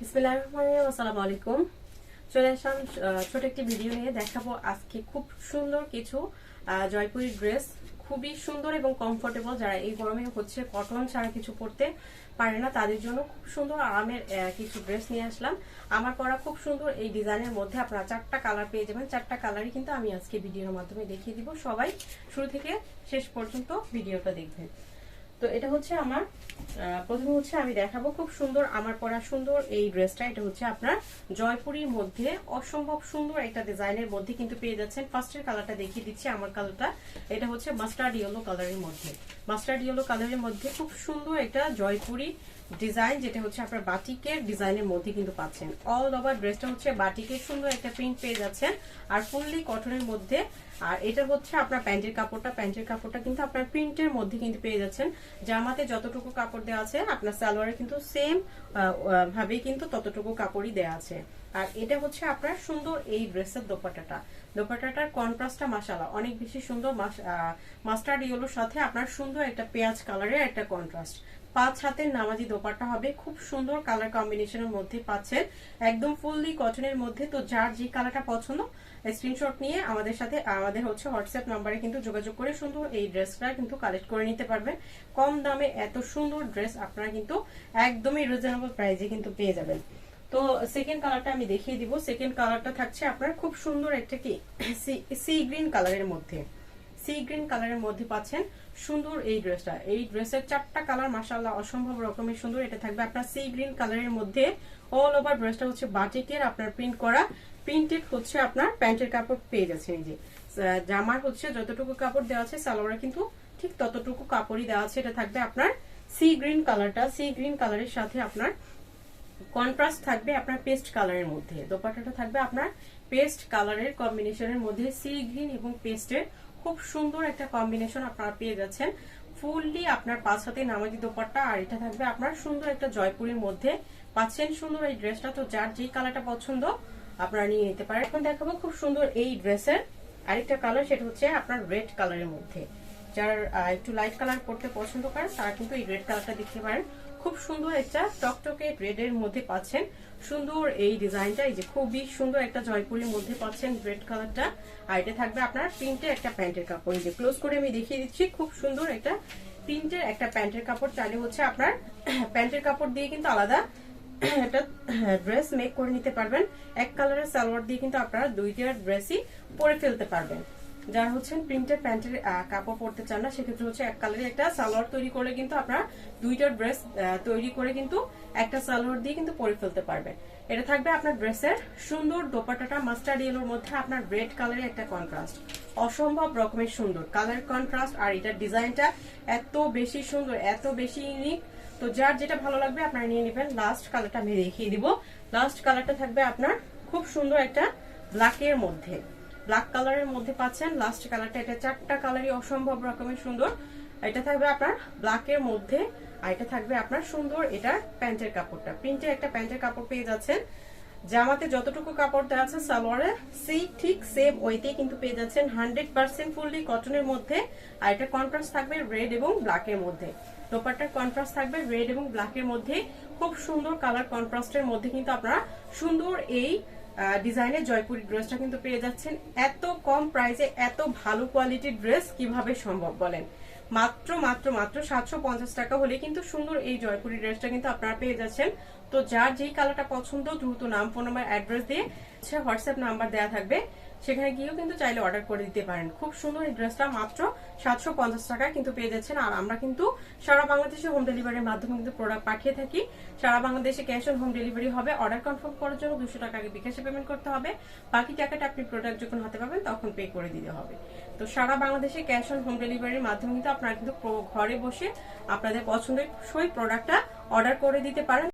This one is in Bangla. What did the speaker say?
আসসালামু আলাইকুম। চলে আসলাম ছোট একটি ভিডিও নিয়ে দেখাবো আজকে খুব সুন্দর কিছু জয়পুরি ড্রেস খুবই সুন্দর এবং কমফোর্টেবল যারা এই গরমে হচ্ছে কটন ছাড়া কিছু পরতে পারে না, তাদের জন্য খুব সুন্দর আরামের কিছু ড্রেস নিয়ে আসলাম। আমার পরা খুব সুন্দর এই ডিজাইনের মধ্যে আপনারা চারটা কালার পেয়ে যাবেন। চারটা কালারই কিন্তু আমি আজকে ভিডিওর মাধ্যমে দেখিয়ে দিব। সবাই শুরু থেকে শেষ পর্যন্ত ভিডিওটা দেখবেন। তো এটা হচ্ছে আমার প্রথমে হচ্ছে আমি দেখাবো খুব সুন্দর, আমার পরা সুন্দর এই ড্রেসটা। এটা হচ্ছে আপনার জয়পুরীর মধ্যে, অসম্ভব সুন্দর একটা ডিজাইনের মধ্যে কিন্তু পেয়ে যাচ্ছেন। ফার্স্টের কালারটা দেখিয়ে দিচ্ছি আমার কালারটা। এটা হচ্ছে মাস্টার্ড ইয়েলো কালারের মধ্যে। মাস্টার্ড ইয়েলো কালারের মধ্যে খুব সুন্দর একটা জয়পুরি ডিজাইন, যেটা হচ্ছে আপনার বাটিকের ডিজাইনের মধ্যে কিন্তু পাচ্ছেন। অল ওভার ড্রেসটা হচ্ছে বাটিকের সুন্দর একটা প্রিন্ট পেয়ে যাচ্ছেন, আর ফুললি কটনের মধ্যে। আর এটা হচ্ছে আপনার প্যান্টের কাপড়টা প্যান্টের কাপড়টা কিন্তু আপনার প্রিন্টের মধ্যে কিন্তু পেয়ে যাচ্ছেন। জামাতে যতটুকু কাপড় দেওয়া আছে, আপনার সালোয়ারে কিন্তু সেম ভাবে কিন্তু ততটুকু কাপড়ই দেওয়া আছে। আর এটা হচ্ছে আপনার সুন্দর এই ড্রেসের দোপাটাটা দোপাটাটার কন্ট্রাস্টটা মাসালা অনেক বেশি সুন্দর মাস্টার্ড ইয়েলোর সাথে আপনার সুন্দর একটা পেঁয়াজ কালারের একটা কন্ট্রাস্ট পাঁচ হাতের নামাজি দোপাট্টা হবে। খুব সুন্দর কালার কম্বিনেশনের মধ্যে পাচ্ছেন। একদম ফুললি কটনের মধ্যে। তো যার যে কালারটা পছন্দ স্ক্রিনশট নিয়ে আমাদের সাথে, আমাদের হচ্ছে হোয়াটসঅ্যাপ নাম্বারে কিন্তু যোগাযোগ করে সুন্দর এই ড্রেসটা কিন্তু কালেক্ট করে নিতে পারবেন। কম দামে এত সুন্দর ড্রেস আপনারা কিন্তু একদমই রিজনেবল প্রাইসে কিন্তু পেয়ে যাবেন। তো সেকেন্ড কালারটা আমি দেখিয়ে দিব। সেকেন্ড কালারটা থাকছে আপনার খুব সুন্দর একটা কি, সি গ্রিন কালারের মধ্যে। সি গ্রিন কালারের মধ্যে পাচ্ছেন সুন্দর এই ড্রেসটা এই ড্রেসের চারটা কালার মাসাল্লাহ অসম্ভব রকমের সুন্দর। এটা থাকবে আপনার সি গ্রিন কালারের মধ্যে। অল ওভার ড্রেসটা হচ্ছে বাটিকের আপনার প্রিন্ট করা। প্রিন্টেড হচ্ছে আপনার প্যান্টের কাপড় পেয়ে যাচ্ছেন এই যে। আহ, জামার হচ্ছে যতটুকু কাপড় দেওয়া আছে সালোয়ারে কিন্তু ঠিক ততটুকু কাপড়ই দেওয়া আছে। এটা থাকবে আপনার সি গ্রিন কালারটা সি গ্রিন কালারের সাথে আপনার কন্ট্রাস্ট থাকবে আপনার পেস্ট কালারের মধ্যে। দোপাট্টাটা থাকবে আপনার পেস্ট কালারের কম্বিনেশনের মধ্যে সি গ্রিন এবং পেস্টের খুব সুন্দর একটা কম্বিনেশন আপনারা পেয়ে যাচ্ছেন। ফুললি আপনার পাঁচ হাতে নামাজি দোপাট্টা, আর এটা থাকবে আপনার সুন্দর একটা জয়পুরের মধ্যে। পাচ্ছেন সুন্দর এই ড্রেসটা তো যার যেই কালারটা পছন্দ আপনারা নিয়ে নিতে পারেন। এখন দেখাবো খুব সুন্দর এই ড্রেসের আরেকটা কালার সেটা হচ্ছে আপনার রেড কালারের মধ্যে। যার একটু লাইট কালার পড়তে পছন্দ করেন, তারা কিন্তু এই রেড কালারটা দেখতে পারেন। খুব সুন্দর একটা টকটকে রেড এর মধ্যে পাচ্ছেন। সুন্দর এই ডিজাইনটা এই যে খুবই সুন্দর একটা জয়পুরের মধ্যে পাচ্ছেন রেড কালারটা আর এটা থাকবে আপনার প্রিন্টে একটা প্যান্টের কাপড়। এই যে ক্লোজ করে আমি দেখিয়ে দিচ্ছি, খুব সুন্দর একটা প্রিন্টের একটা প্যান্টের কাপড়। চাইলে হচ্ছে আপনার প্যান্টের কাপড় দিয়ে কিন্তু আলাদা একটা ড্রেস মেক করে নিতে পারবেন। এক কালারের সালোয়ার দিয়ে কিন্তু আপনারা দুইটা ড্রেসই পরে ফেলতে পারবেন। যারা হচ্ছেন প্রিন্টের প্যান্টের কাপড় পরতে চান না, সেক্ষেত্রে হচ্ছে এক কালারের একটা সালোয়ার তৈরি করে কিন্তু আপনারা দুইটা ড্রেস তৈরি করে কিন্তু একটা সালোয়ার দিয়ে কিন্তু পরে ফেলতে পারবেন। এটা থাকবে আপনার ড্রেসের সুন্দর দোপাট্টাটা মাস্টার্ড ইয়েলোর মধ্যে আপনার রেড কালারের একটা কন্ট্রাস্ট অসম্ভব রকমের সুন্দর কালার কন্ট্রাস্ট আর এটার ডিজাইনটা এত বেশি সুন্দর, এত বেশি ইউনিক তো যার যেটা ভালো লাগবে আপনারা নিয়ে নেবেন। লাস্ট কালারটা আমি দেখিয়ে দিব। লাস্ট কালারটা থাকবে আপনার খুব সুন্দর একটা ব্ল্যাকের মধ্যে। ব্ল্যাক কালারের মধ্যে পাচ্ছেন। লাস্ট কালারটা এটা চারটা কালারই অসম্ভব রকমের সুন্দর। এটা থাকবে আপনার ব্ল্যাকের মধ্যে, আর এটা থাকবে আপনার সুন্দর এটা প্যান্টের কাপড়টা। প্রিন্টে একটা প্যান্টের কাপড় পেয়ে যাচ্ছেন। জামাতে যতটুকু কাপড় দেওয়া আছে, সালোয়ারে, সেই ঠিক সেম ওইতেই কিন্তু পেয়ে যাচ্ছেন। হান্ড্রেড পার্সেন্ট ফুললি কটনের মধ্যে, আর এটা কন্ট্রাস্ট থাকবে রেড এবং ব্ল্যাকের মধ্যে। দোপাট্টার কন্ট্রাস্ট থাকবে রেড এবং ব্ল্যাকের মধ্যে। খুব সুন্দর কালার কন্ট্রাস্টের মধ্যে কিন্তু আপনারা সুন্দর এই ডিজাইনের জয়পুরি ড্রেসটা কিন্তু পেয়ে যাচ্ছেন। এত কম প্রাইসে এত ভালো কোয়ালিটির ড্রেস কীভাবে সম্ভব বলেন? মাত্র মাত্র মাত্র সাতশো পঞ্চাশ টাকা হলে কিন্তু সুন্দর এই জয়পুরি ড্রেসটা কিন্তু আপনারা পেয়ে যাচ্ছেন। তো যার যেই কালারটা পছন্দ, দ্রুত নাম ফোন নাম্বার অ্যাড্রেস দিয়ে সে হোয়াটসঅ্যাপ নাম্বার দেওয়া থাকবে। সেখানে গিয়েও কিন্তু চাইলে অর্ডার করে দিতে পারেন। খুব সুন্দর এই ড্রেসটা মাত্র সাতশো পঞ্চাশ টাকায় কিন্তু পেয়ে যাচ্ছেন। আর আমরা কিন্তু সারা বাংলাদেশে হোম ডেলিভারির মাধ্যমে কিন্তু প্রোডাক্ট পাঠিয়ে থাকি। সারা বাংলাদেশে ক্যাশ অন হোম ডেলিভারি হবে। অর্ডার কনফার্ম করার জন্য দুশো টাকা আগে বিকাশে পেমেন্ট করতে হবে। বাকি টাকাটা আপনি প্রোডাক্ট যখন হাতে পাবেন, তখন পে করে দিতে হবে। তো সারা বাংলাদেশে ক্যাশ অন হোম ডেলিভারির মাধ্যমে কিন্তু আপনারা কিন্তু ঘরে বসে আপনাদের পছন্দের সই প্রোডাক্টটা অর্ডার করে দিতে পারেন।